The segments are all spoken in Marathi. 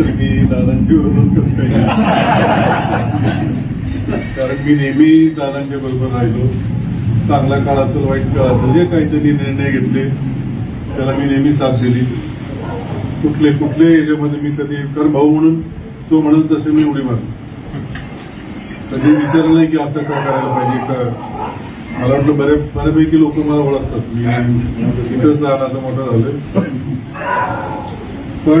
तर मी दादांची विरोधात कसं कारण मी नेहमी दादांच्या बरोबर राहिलो. चांगला काळ असेल वाईट काळ असेल जे काही त्यांनी निर्णय घेतले त्याला मी नेहमी साथ दिली. कुठले कुठले याच्यामध्ये मी कधी कर भाऊ म्हणून तो म्हणून तसे मी उडी मारली कधी विचारलं नाही की असं का करायला पाहिजे का? मला वाटलं बऱ्या बऱ्यापैकी लोक मला ओळखतात. मी इथंच लहानाचं मोठं झालं पण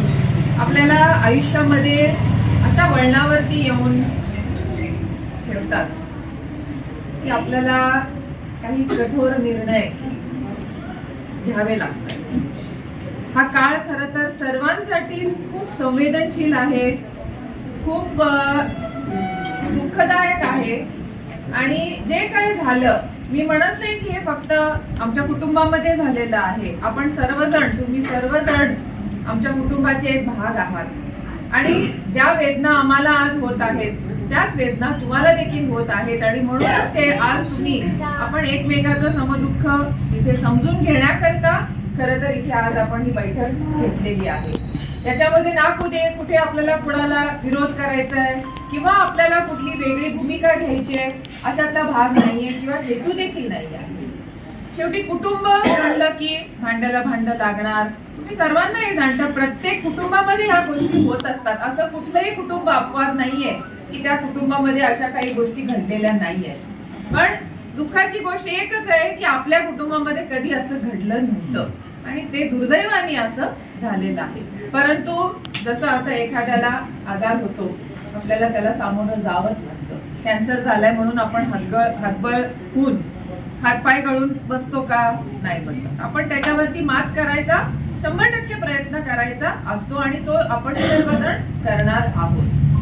आपल्याला आयुष्यामध्ये अशा वळणावरती येऊन ठेवतात की आपल्याला काही कठोर निर्णय घ्यावे लागतात. हा काळ खरं तर सर्वांसाठीच खूप संवेदनशील आहे खूप दुःखदायक आहे आणि जे काही झालं मी म्हणत नाही की हे फक्त आमच्या कुटुंबामध्ये झालेलं आहे. आपण सर्वजण तुम्ही सर्वजण आमच्या कुटुंबाचे एक भाग आहात. आणि ज्या वेदना आम्हाला आज होत आहेत त्याच वेदना तुम्हाला देखील होत आहेत. आणि म्हणूनच ते आज तुम्ही आपण एकमेकाचं समदुःख इथे समजून घेण्याकरता खरं तर इथे आज आपण ही बैठक घेतलेली आहे. याच्यामध्ये ना कुठे कुठे आपल्याला कुणाला विरोध करायचा आहे किंवा आपल्याला कुठली वेगळी भूमिका घ्यायची आहे अशातला भाग नाहीये किंवा हेतू देखील नाही आहे शेवटी कुटुंब म्हणलं की भांड्याला भांड लागणार. तुम्ही सर्वांनाही जाणता प्रत्येक कुटुंबामध्ये ह्या गोष्टी होत असतात. असं कुठलंही कुटुंब अपवाद नाहीये की त्या कुटुंबामध्ये अशा काही गोष्टी घडलेल्या नाहीये पण दुःखाची गोष्ट एकच आहे की आपल्या कुटुंबामध्ये कधी असं घडलं नव्हतं. आणि ते दुर्दैवाने असं झालेलं आहे. परंतु जसं आता एखाद्याला आजार होतो आपल्याला त्याला सामोरं जावंच लागतं. कॅन्सर झालाय म्हणून आपण हातगळ हातबळ होऊन हातपाय गळून बसतो का? नाही बसत. आपण त्याच्यावरती मात करायचा शंभर टक्के प्रयत्न करायचा असतो आणि तो आपण सर्वजण करणार आहोत.